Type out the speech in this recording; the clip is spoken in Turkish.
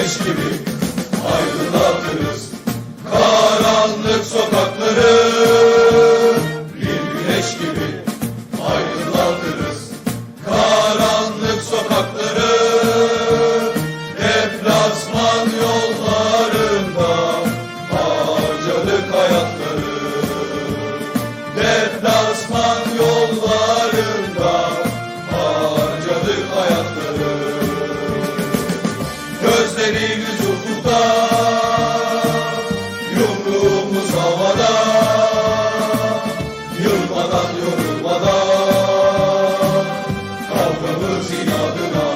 güneş gibi aydınlatırız karanlık ellerimiz ufukta Yumruğumuz havada. Yılmadan yorulmadan Kavgamız inadına.